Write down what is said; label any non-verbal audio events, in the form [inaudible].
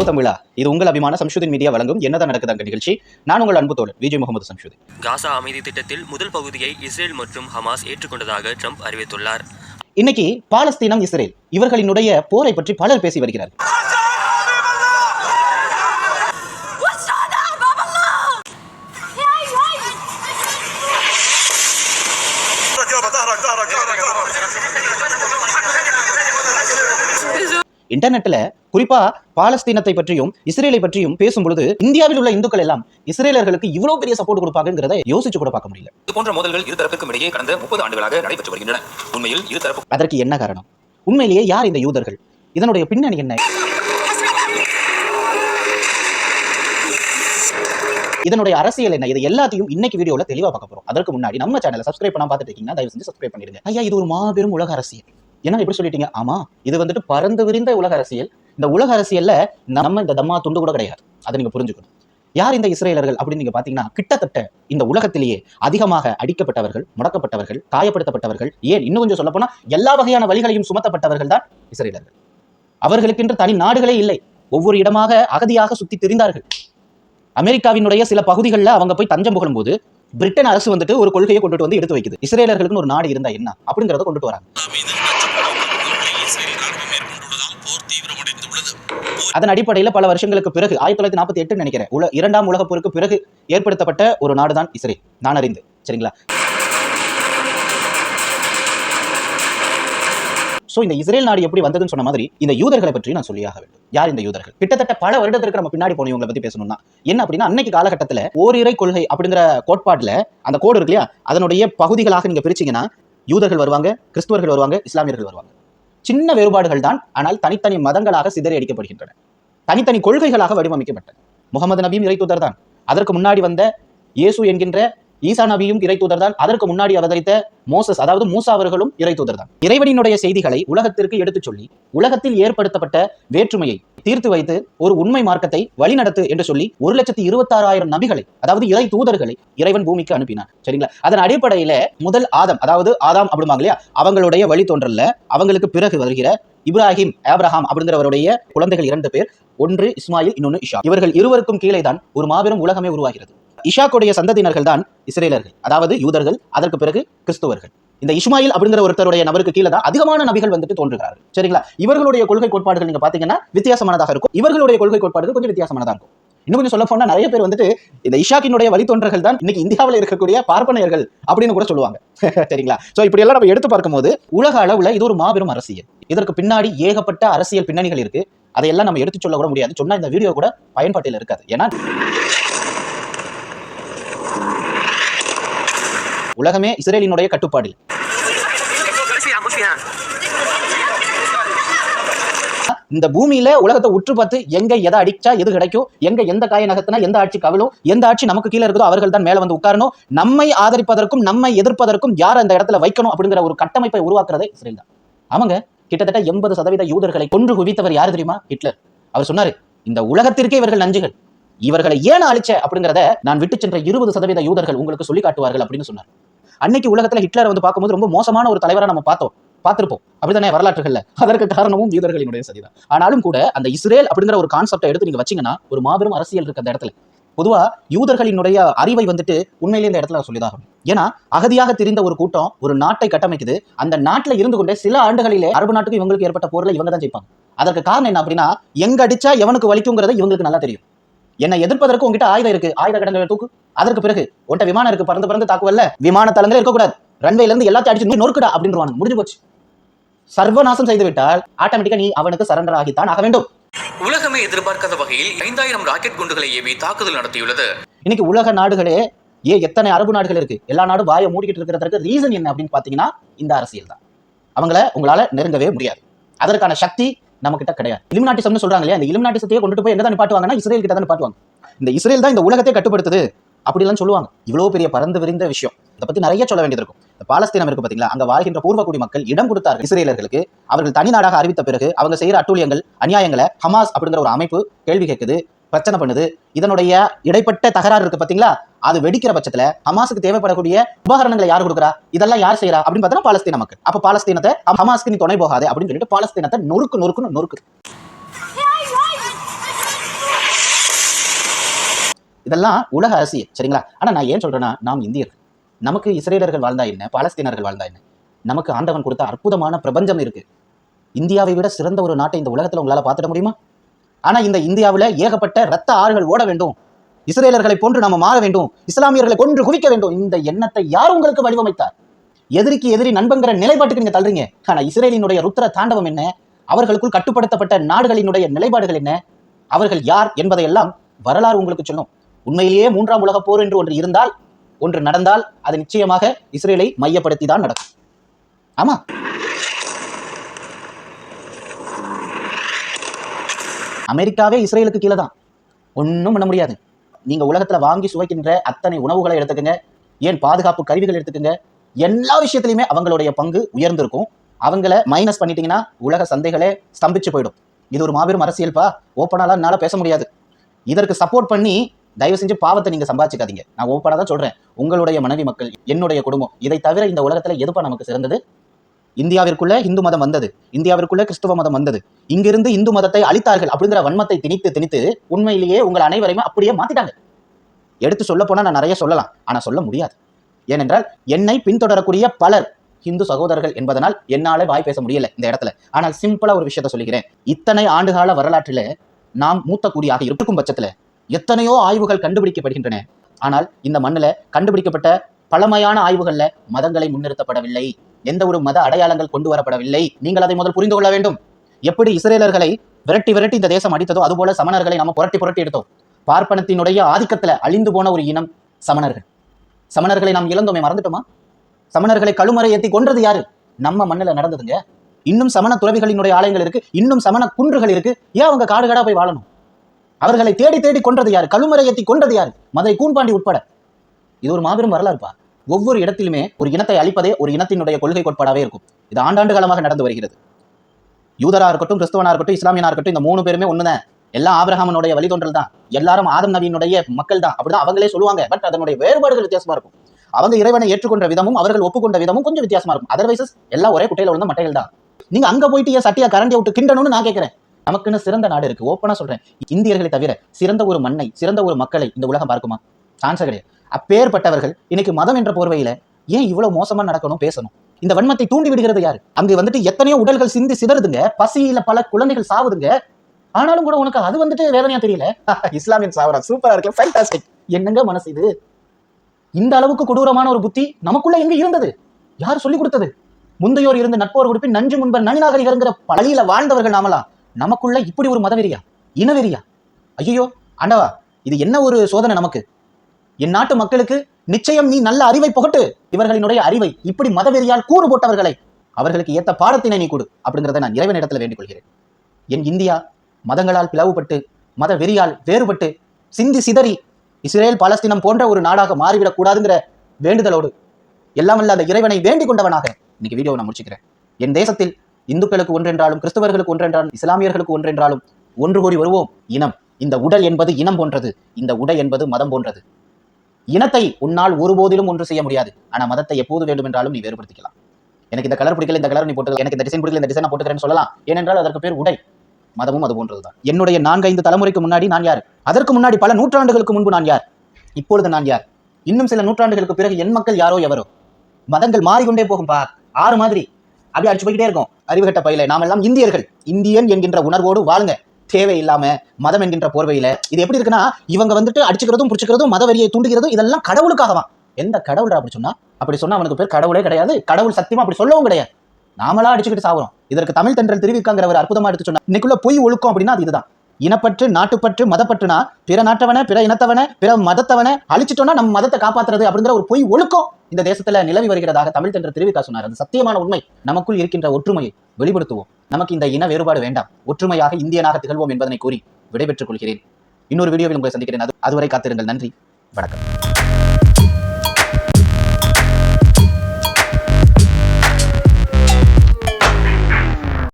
Hello தமிழா இது உங்கள் அபிமான சம்ஷுதின் மீடியா வழங்கும் என்னதான் நடக்குது அங்க நிகழ்ச்சி? நான் உங்கள் அன்பு தோழர் விஜய் முகமது சம்ஷுதின். காசா அமைதி திட்டத்தில் முதல் பகுதியை இஸ்ரேல் மற்றும் ஹமாஸ் ஏற்றுக்கொண்டதாக ட்ரம்ப் அறிவித்துள்ளார். இன்னைக்கு பாலஸ்தீனம் இஸ்ரேல் இவர்களினுடைய போரை பற்றி பலர் பேசி வருகிறார்கள். இன்டர்நெட்ல குறிப்பா பாலஸ்தீனத்தை பற்றியும் இஸ்ரேலை பற்றியும் பேசும் பொழுது இந்தியாவில் உள்ள இந்துக்கள் எல்லாம் இஸ்ரேலர்களுக்கு இவ்வளவு பெரிய சப்போர்ட் கொடுப்பாங்கிறத யோசிச்சு கூட பார்க்க முடியல. இது போன்ற மோதல்கள் இருதரப்புக்கும் இடையே கடந்த முப்பது ஆண்டுகளாக நடைபெற்று வருகின்றன. உண்மையில் இருதரப்பு அதற்கு என்ன காரணம்? உண்மையிலேயே யார் இந்த யூதர்கள்? இதனுடைய பின்னணி என்ன? இதனுடைய அரசியல் என்ன? இது எல்லாத்தையும் இன்னைக்கு வீடியோல தெளிவா பார்க்க போறோம். அதற்கு முன்னாடி நம்ம சேனலை சப்ஸ்கிரைப் பண்ணாம பார்த்துட்டு இருக்கீங்கன்னா தயவு செஞ்சு சப்ஸ்கிரைப் பண்ணிடுங்க. ஐயா இது ஒரு மாபெரும் உலக அரசியல். என்ன எப்படி சொல்லிட்டீங்க? ஆமா இது வந்துட்டு பறந்து விரிந்த உலக அரசியல். இந்த உலக அரசியல்ல நம்ம இந்த தம்மா துண்டு கூட கிடையாது. அதை நீங்க புரிஞ்சுக்கணும். யார் இந்த இஸ்ரேலர்கள் அப்படின்னு நீங்க பாத்தீங்கன்னா கிட்டத்தட்ட இந்த உலகத்திலேயே அதிகமாக அடிக்கப்பட்டவர்கள் முடக்கப்பட்டவர்கள் காயப்படுத்தப்பட்டவர்கள் ஏன் இன்னும் கொஞ்சம் சொல்லப்போனா எல்லா வகையான வழிகளையும் சுமத்தப்பட்டவர்கள் தான் இஸ்ரேலர்கள். அவர்களுக்கென்று தனி நாடுகளே இல்லை. ஒவ்வொரு இடமாக அகதியாக சுத்தி திரிந்தார்கள். அமெரிக்காவினுடைய சில பகுதிகளில் அவங்க போய் தஞ்சம் புகழும் போது பிரிட்டன் அரசு வந்துட்டு ஒரு கொள்கையை கொண்டுட்டு வந்து எடுத்து வைக்குது. இஸ்ரேலர்களுக்குன்னு ஒரு நாடு இருந்தா என்ன? அப்படிங்கறத கொண்டுட்டு வராங்க. அதன் அடிப்படையில் பல வருஷங்களுக்கு பிறகு ஆயிரத்தி தொள்ளாயிரத்தி நாற்பத்தி எட்டு நினைக்கிறேன். உல இரண்டாம் உலகப் போருக்கு பிறகு ஏற்படுத்தப்பட்ட ஒரு நாடு தான் இஸ்ரேல். நான் அறிந்து சரிங்களா? சோ இந்த இஸ்ரேல் நாடு எப்படி வந்ததுன்னு சொன்ன மாதிரி இந்த யூதர்களை பற்றி நான் சொல்லியாக வேண்டும். யார் இந்த யூதர்கள்? கிட்டத்தட்ட பல வருடத்திற்கு நம்ம பின்னாடி போனவங்களை பத்தி பேசணும்னா என்ன அப்படின்னா அன்னைக்கு காலகட்டத்துல ஓரிரை கொள்கை அப்படிங்கிற கோட்பாட்டில் அந்த கோடு இருக்கு இல்லையா? அதனுடைய பகுதிகளாக நீங்க பிரிச்சீங்கன்னா யூதர்கள் வருவாங்க கிறிஸ்துவர்கள் வருவாங்க இஸ்லாமியர்கள் வருவாங்க. சின்ன வேறுபாடுகள் தான் ஆனால் தனித்தனி மதங்களாக சிதறி அடிக்கப்படுகின்றன. தனித்தனி கொள்கைகளாக வடிவமைக்கப்பட்டன. முகமது நபியும் இறை தூதர் தான் அதற்கு முன்னாடி வந்த இயேசு என்கின்ற ஈசா நபியும் இறை தூதர் தான் அதற்கு முன்னாடி அவதரித்த மோசஸ் அதாவது மூசா அவர்களும் இறை தூதர் தான் இறைவனினுடைய செய்திகளை உலகத்திற்கு எடுத்துச் சொல்லி உலகத்தில் ஏற்படுத்தப்பட்ட வேற்றுமையை தீர்த்து வைத்து ஒரு உண்மை மார்க்கத்தை வழிநடத்து என்று சொல்லி ஒரு லட்சத்தி இருபத்தாறாயிரம் நபிகளை அதாவது இறை தூதர்களை இறைவன் பூமிக்கு அனுப்பினார் சரிங்களா? அதன் அடிப்படையில முதல் ஆதம் அதாவது ஆதாம் அப்படிம்பாங்க இல்லையா? அவங்களுடைய வழித்தோன்றல்ல. அவங்களுக்கு பிறகு வருகிற இப்ராஹிம் ஆப்ரஹாம் அப்படிங்கிறவருடைய குழந்தைகள் இரண்டு பேர் ஒன்று இஸ்மாயில் இன்னொன்று இஷா. இவர்கள் இருவருக்கும் கீழே தான் ஒரு மாபெரும் உலகமே உருவாகிறது. இஷாக்குடைய சந்ததியினர்கள் தான் இஸ்ரேலர்கள். அதாவது யூதர்கள் அதற்கு பிறகு கிறிஸ்துவர்கள். இந்த இஸ்மாயில் அப்படிங்கிற ஒருத்தருடைய நபருக்கு கீழே தான் அதிகமான நபிகள் வந்துட்டு தோன்றுகிறார்கள். சரிங்களா? இவர்களுடைய கொள்கை கோட்பாடுகள் நீங்க பாத்தீங்கன்னா வித்தியாசமானதாக இருக்கும். இவர்களுடைய கொள்கை கோட்பாடுகள் கொஞ்சம் வித்தியாசமானதாக இருக்கும். இன்னும் கொஞ்சம் சொல்ல போனா நிறைய பேர் வந்துட்டு இந்த இஷாக்கினுடைய வழித்தோன்றர்கள் தான் இன்னைக்கு இந்தியாவில் இருக்கக்கூடிய பார்ப்பனையர்கள் அப்படின்னு கூட சொல்லுவாங்க. [laughs] சரிங்களா? சோ இப்படி எல்லாம் நம்ம எடுத்து பார்க்கும்போது உலக அளவுல இது ஒரு மாபெரும் அரசியல். இதற்கு பின்னாடி ஏகப்பட்ட அரசியல் பின்னணிகள் இருக்கு. அதையெல்லாம் நம்ம எடுத்து சொல்ல கூட முடியாது. சொன்னா இந்த வீடியோ கூட பயன்பாட்டில் இருக்காது. ஏன்னா உலகமே இஸ்ரேலினுடைய கட்டுப்பாடு இந்த பூமியில உலகத்தை உற்று பார்த்து எங்க எதை அடிச்சா எது கிடைக்கும் எங்க எந்த காய நகர்த்தினா எந்த ஆட்சி கவிழும் எந்த ஆட்சி நமக்கு கீழே இருக்குதோ அவர்கள் தான் மேல வந்து உட்காரணும். நம்மை ஆதரிப்பதற்கும் நம்மை எதிர்ப்பதற்கும் யார் அந்த இடத்துல வைக்கணும் அப்படிங்கிற ஒரு கட்டமைப்பை உருவாக்குறதே இஸ்ரேல் தான். அவங்க கிட்டத்தட்ட எண்பது சதவீத யூதர்களை கொன்று குவித்தவர் யார் தெரியுமா? ஹிட்லர். அவர் சொன்னாரு இந்த உலகத்திற்கே இவர்கள் நஞ்சுகள். இவர்களை ஏன் அழிச்ச அப்படிங்கிறத நான் விட்டு சென்ற இருபது சதவீத யூதர்கள் உங்களுக்கு சொல்லி காட்டுவார்கள் அப்படின்னு சொன்னார். அன்னைக்கு உலகத்துல ஹிட்லரை வந்து பார்க்கும்போது ரொம்ப மோசமான ஒரு தலைவரை நம்ம பார்த்தோம். பார்த்துருப்போம். அப்படிதானே வரலாற்றுகள்ல. அதற்கு காரணமும் யூதர்களினுடைய சதிதான் ஆனாலும் கூட அந்த இஸ்ரேல் அப்படிங்கிற ஒரு கான்செப்டை எடுத்து நீங்க வச்சீங்கன்னா ஒரு மாபெரும் அரசியல் இருக்கு அந்த இடத்துல. பொதுவா யூதர்களினுடைய அறிவை வந்துட்டு உண்மையிலே இந்த இடத்துல சொல்லிதாகும் ஏன்னா அகதியாக திரிந்த ஒரு கூட்டம் ஒரு நாட்டை கட்டமைக்குது. அந்த நாட்டில் இருந்து கொண்டே சில ஆண்டுகளிலே அரபு நாட்டுக்கு இவங்களுக்கு ஏற்பட்ட போரில் இவங்க தான் ஜெயிப்பாங்க. அதற்கு காரணம் என்ன அப்படின்னா எங்க அடிச்சா எவனுக்கு வலிக்குங்கிறது இவங்களுக்கு நல்லா தெரியும். என்னை எதிர்ப்பதற்கு உங்ககிட்ட ஆயுதம் இருக்கு. ஆயுத கடங்களை தூக்கு. அதற்கு பிறகு உன்ட்ட விமானம் இருக்கு. பறந்து பறந்து தாக்குவல்ல. விமான தளங்களே இருக்கக்கூடாது. ரன்வேல இருந்து எல்லாத்தையும் அடிச்சு நொறுக்குடா அப்படின்றானு முடிஞ்சு போச்சு. சர்வநாசம் செய்து விட்டால் ஆட்டோமேட்டிக்கா நீ அவனுக்கு சரண்டர் ஆகித்தான் ஆக வேண்டும். உலகமே எதிர்பார்க்காத வகையில் ஐந்தாயிரம் ராக்கெட் குண்டுகளை ஏவி தாக்குதல் நடத்தியுள்ளது. இன்னைக்கு உலக நாடுகளே ஏ எத்தனை அரபு நாடுகள் இருக்கு? எல்லா நாடும் வாயை மூடிக்கிட்டு இருக்கிறதுக்கு ரீசன் என்ன அப்படின்னு பாத்தீங்கன்னா இந்த அரசியல் தான் அவங்கள உங்களால நெருங்கவே முடியாது. அதற்கான சக்தி நம்ம கிட்ட கிடையாது இலுமினாட்டிசம்னு சொல்றாங்க இல்லையா? இந்த இலுமினாட்டிசத்தையே கொண்டுட்டு போய் எங்க தான் நிப்பாட்டுவாங்கன்னா இஸ்ரேல் கிட்ட தான் நிப்பாட்டுவாங்க இந்த இஸ்ரேல் தான் இந்த உலகத்தை கட்டுப்படுத்துது. அப்படிலாம் சொல்லுவாங்க. இவ்வளவு பெரிய பறந்து விரிந்த விஷயம். இதை பத்தி நிறைய சொல்ல வேண்டியது இருக்கும். இந்த பாலஸ்தீனம் இருக்கு பாத்தீங்களா? அங்க வாழ்கின்ற பூர்வக்குடி மக்கள் இடம் கொடுத்தார்கள் இஸ்ரேலர்களுக்கு. அவர்கள் தனி நாடாக அறிவித்த பிறகு அவங்க செய்யற அட்டூழியங்கள் அநியாயங்களை ஹமாஸ் அப்படிங்கிற ஒரு அமைப்பு கேள்வி கேட்குது. பிரச்சனை பண்ணுது. இதனுடைய இடைப்பட்ட தகராறு இருக்கு பாத்தீங்களா? அது வெடிக்கிற பட்சத்துல ஹமாஸுக்கு தேவைப்படக்கூடிய உபகரணங்களை யார் கொடுக்குறா? இதெல்லாம் யார் செய்யறா அப்படின்னு பார்த்தா பாலஸ்தீன மக்கள் அப்போ பாலஸ்தீனத்தை நீ துணை போகாதே அப்படின்னு சொல்லிட்டு பாலஸ்தீனத்தை நொறுக்கு நொறுக்குன்னு நொறுக்கு இதெல்லாம் உலக அரசியல் சரிங்களா? ஆனால் நான் ஏன் சொல்கிறேன்னா நாம் இந்தியர் நமக்கு இஸ்ரேலர்கள் வாழ்ந்தா என்ன? பாலஸ்தீனர்கள் வாழ்ந்தா என்ன? நமக்கு ஆண்டவன் கொடுத்த அற்புதமான பிரபஞ்சம் இருக்குது இந்தியாவை விட சிறந்த ஒரு நாட்டை இந்த உலகத்தில் உங்களால் பார்த்துட முடியுமா? ஆனா இந்த இந்தியாவுல ஏகப்பட்ட ரத்த ஆறுகள் ஓட வேண்டும். இஸ்ரேலர்களை போன்று நாம மாற வேண்டும். இஸ்லாமியர்களை கொன்று குவிக்க வேண்டும். இந்த எண்ணத்தை யார் உங்களுக்கு வடிவமைத்தார்? எதிரிக்கு எதிரி நண்பங்கிற நிலைப்பாட்டுக்கு நீங்க தள்ளுறீங்க. ஆனா இஸ்ரேலினுடைய ருத்ர தாண்டவம் என்ன? அவர்களுக்குள் கட்டுப்படுத்தப்பட்ட நாடுகளினுடைய நிலைப்பாடுகள் என்ன? அவர்கள் யார் என்பதையெல்லாம் வரலாறு உங்களுக்கு சொல்லும். உண்மையிலேயே மூன்றாம் உலக போர் என்று ஒன்று இருந்தால் ஒன்று நடந்தால் அது நிச்சயமாக இஸ்ரேலை மையப்படுத்தி தான் நடக்கும். ஆமா? அமெரிக்காவே இஸ்ரேலுக்கு கீழே தான். ஒன்றும் பண்ண முடியாது. நீங்கள் உலகத்தில் வாங்கி சுவைக்கின்ற அத்தனை உணவுகளை எடுத்துக்கங்க. ஏன் பாதுகாப்பு கருவிகள் எடுத்துக்கங்க. எல்லா விஷயத்துலையுமே அவங்களுடைய பங்கு உயர்ந்திருக்கும். அவங்கள மைனஸ் பண்ணிட்டீங்கன்னா உலக சந்தைகளே ஸ்தம்பிச்சு போயிடும். இது ஒரு மாபெரும் அரசியல்பா? ஓப்பனாலாம் என்னால் பேச முடியாது. இதற்கு சப்போர்ட் பண்ணி தயவு செஞ்சு பாவத்தை நீங்கள் சம்பாதிச்சுக்காதீங்க. நான் ஓப்பனாக தான் சொல்கிறேன் உங்களுடைய மனைவி மக்கள் என்னுடைய குடும்பம் இதை தவிர இந்த உலகத்தில் எதுப்பா நமக்கு சிறந்தது? இந்தியாவிற்குள்ள இந்து மதம் வந்தது. இந்தியாவிற்குள்ள கிறிஸ்துவ மதம் வந்தது. இங்கிருந்து இந்து மதத்தை அழித்தார்கள் அப்படிங்கிற வன்மத்தை திணித்து திணித்து உண்மையிலேயே உங்கள் அனைவரையுமே அப்படியே மாத்திட்டாங்க. எடுத்து சொல்ல போனால் நான் நிறைய சொல்லலாம். ஆனால் சொல்ல முடியாது. ஏனென்றால் என்னை பின்தொடரக்கூடிய பலர் இந்து சகோதரர்கள் என்பதனால் என்னால் வாய் பேச முடியல இந்த இடத்துல. ஆனால் சிம்பிளாக ஒரு விஷயத்த சொல்லிக்கிறேன். இத்தனை ஆண்டுகால வரலாற்றில் நாம் மூத்த குடியாக இருக்கும் பட்சத்துல எத்தனையோ ஆய்வுகள் கண்டுபிடிக்கப்படுகின்றன. ஆனால் இந்த மண்ணில் கண்டுபிடிக்கப்பட்ட பழமையான ஆய்வுகளில் மதங்களை முன்னிறுத்தப்படவில்லை. எந்த ஒரு மத அடையாளங்கள் கொண்டு வரப்படவில்லை. நீங்கள் அதை முதல் புரிந்து கொள்ள வேண்டும். எப்படி இஸ்ரேலர்களை விரட்டி விரட்டி இந்த தேசம் அடித்ததோ அதுபோல சமணர்களை நம்ம புரட்டி புரட்டி எடுத்தோம். பார்ப்பனத்தினுடைய ஆதிக்கத்துல அழிந்து போன ஒரு இனம் சமணர்கள். சமணர்களை நாம் இழந்தோமே மறந்துட்டோமா? சமணர்களை கழுமறை ஏத்தி கொன்றது யாரு? நம்ம மண்ணுல நடந்ததுங்க. இன்னும் சமண துறவிகளினுடைய ஆலயங்கள் இருக்கு. இன்னும் சமண குன்றுகள் இருக்கு. ஏன் அவங்க காடு காடா போய் வாழணும்? அவர்களை தேடி தேடி கொன்றது யாரு? கழுமறை ஏத்தி கொன்றது யாரு? மதுரை கூன்பாண்டி உட்பட. இது ஒரு மாபெரும் வரலாறுப்பா. ஒவ்வொரு இடத்திலுமே ஒரு இனத்தை அழிப்பதே ஒரு இனத்தினுடைய கொள்கை கோட்பாடாவே இருக்கும். இது ஆண்டாண்டு காலமாக நடந்து வருகிறது. யூதரா இருக்கட்டும் கிறிஸ்தவனா இருக்கட்டும் இஸ்லாமியனா இருக்கட்டும் இந்த மூணு பேருமே ஒண்ணுதான். எல்லாம் ஆபிரகாமனுடைய வழித்தோன்றல் தான். எல்லாரும் ஆதம் நபியினுடைய மக்கள் தான். அப்படிதான் அவங்களே சொல்லுவாங்க. பட் அதனுடைய வேறுபாடுகள் வித்தியாசமா இருக்கும். அவங்க இறைவனை ஏற்றுக்கொண்ட விதமும் அவர்கள் ஒப்புக்கொண்ட விதமும் கொஞ்சம் வித்தியாசமா இருக்கும். அதர்வைசஸ் எல்லாம் ஒரே குட்டையில விழுந்த மட்டைகள் தான். நீங்க அங்க போயிட்டு ஏன் சட்டியா கரண்டியை விட்டு கிண்டணும்னு நான் கேட்கிறேன். நமக்குன்னு சிறந்த நாடு இருக்கு. ஓப்பனா சொல்றேன். இந்தியர்களை தவிர சிறந்த ஒரு மண்ணை சிறந்த ஒரு மக்களை இந்த உலகம் பார்க்குமா? சான்ஸே கிடையாது. அப்பேற்பட்டவர்கள் இன்னைக்கு மதம் என்ற போர்வையில ஏன் இவ்வளவு மோசமா நடக்கணும் பேசணும்? இந்த வன்மத்தை தூண்டி விடுகிறது யாரு? அங்கே வந்துட்டு எத்தனையோ உடல்கள் சிந்தி சிதறுதுங்க. பசியில பல குழந்தைகள் சாவுதுங்க. ஆனாலும் கூட உனக்கு அது வந்துட்டு வேதனையா தெரியல? [laughs] இஸ்லாமியன் சாவரா சூப்பரா இருக்கு ஃபேண்டாஸ்டிக் என்னங்க மனசு இது? இந்த அளவுக்கு கொடூரமான ஒரு புத்தி நமக்குள்ள எங்க இருந்தது? யார் சொல்லி கொடுத்தது? முந்தையோர் இருந்த நட்போர் உடுப்பின் நஞ்சு முன்பர் நனிநாகரிகங்கிற பழகில வாழ்ந்தவர்கள் நாமலாம் நமக்குள்ள இப்படி ஒரு மதவெறியா? இனவெறியா? ஐயோ ஆண்டவா இது என்ன ஒரு சோதனை நமக்கு? என் நாட்டு மக்களுக்கு நிச்சயம் நீ நல்ல அறிவை புகட்டு. இவர்களினுடைய அறிவை இப்படி மதவெறியால் கூறு போட்டவர்களை அவர்களுக்கு ஏத்த பாடத்தினை நீ கொடு அப்படிங்கிறத நான் இறைவனிடத்துல வேண்டிக் கொள்கிறேன் என் இந்தியா மதங்களால் பிளவுபட்டு மத வெறியால் வேறுபட்டு சிந்தி சிதறி இஸ்ரேல் பாலஸ்தீனம் போன்ற ஒரு நாடாக மாறிவிடக் கூடாதுங்கிற வேண்டுதலோடு எல்லாம் அந்த இறைவனை வேண்டிக் கொண்டவனாக இன்னைக்கு வீடியோ நான் முடிச்சுக்கிறேன். என் தேசத்தில் இந்துக்களுக்கு ஒன்றென்றாலும் கிறிஸ்தவர்களுக்கு ஒன்றென்றாலும் இஸ்லாமியர்களுக்கு ஒன்றென்றாலும் ஒன்று கூடி வருவோம். இனம் இந்த உடல் என்பது இனம் போன்றது. இந்த உடை என்பது மதம் போன்றது. இனத்தை உன்னால் ஒருபோதிலும் ஒன்று செய்ய முடியாது. ஆனால் மதத்தை எப்போது வேண்டுமென்றாலும் நீ வேறுபடுத்திக்கலாம். எனக்கு இந்த கலர் பிடிக்கல இந்த கலர் நீ போட்டு எனக்கு இந்த டிசைன் பிடிக்கல இந்த டிசைன் போட்டுக்கிறேன்னு சொல்லலாம். ஏனென்றால் அதற்கு பேர் உடை. மதமும் அது போன்றதுதான். என்னுடைய நான்கு ஐந்து தலைமுறைக்கு முன்னாடி நான் யார்? அதற்கு முன்னாடி பல நூற்றாண்டுகளுக்கு முன்பு நான் யார்? இப்பொழுது நான் யார்? இன்னும் சில நூற்றாண்டுகளுக்கு பிறகு என் மக்கள் யாரோ எவரோ? மதங்கள் மாறிக்கொண்டே போகும் பா. ஆறு மாதிரி. அப்படியே அடிச்சு போய்கிட்டே இருக்கும். அறிவுகட்ட பயில. நாம் எல்லாம் இந்தியர்கள். இந்தியன் என்கின்ற உணர்வோடு வாழுங்க. தேவையில்லாம மதம் என்கின்ற போர்வையில இது எப்படி இருக்குன்னா இவங்க வந்துட்டு அடிச்சுக்கிறதும் பிடிச்சிக்கிறதும் மத வெறியை தூண்டுகிறதும் இதெல்லாம் கடவுளுக்காகவான் எந்த கடவுள் அப்படி சொன்னா? அப்படி சொன்னா அவனுக்கு பேர் கடவுளே கிடையாது. கடவுள் சத்தியமா அப்படி சொல்லவும் கிடையாது. நாமளா அடிச்சுக்கிட்டு சாகுறோம் இதற்கு தமிழ் தென்றல் திருவிக்காங்கிற ஒரு அற்புதமா எடுத்து சொன்னா இன்னைக்குள்ள பொய் ஒழுக்கம் அப்படின்னா அது இதுதான். இனப்பற்று நாட்டுப்பற்று மதப்பற்றுனா பிற நாட்டவன பிற இனத்தவன பிற மதத்தவன அழிச்சிட்டோம்னா நம்ம மதத்தை காப்பாத்துறது அப்படிங்கிற ஒரு பொய் ஒழுக்கம் இந்த தேசத்துல நிலவி வருகிறதாக தமிழ் தென்ற திருவிக்கா சொன்னார். அது சத்தியமான உண்மை. நமக்குள் இருக்கின்ற ஒற்றுமையை வெளிப்படுத்துவோம். நமக்கு இந்த இன வேறுபாடு வேண்டாம். ஒற்றுமையாக இந்தியனாக திகழ்வோம் என்பதனை கூறி விடைபெற்றுக் கொள்கிறேன். இன்னொரு வீடியோவில் உங்களை சந்திக்கிறேன். அது அதுவரை காத்திருங்கள். நன்றி. வணக்கம்.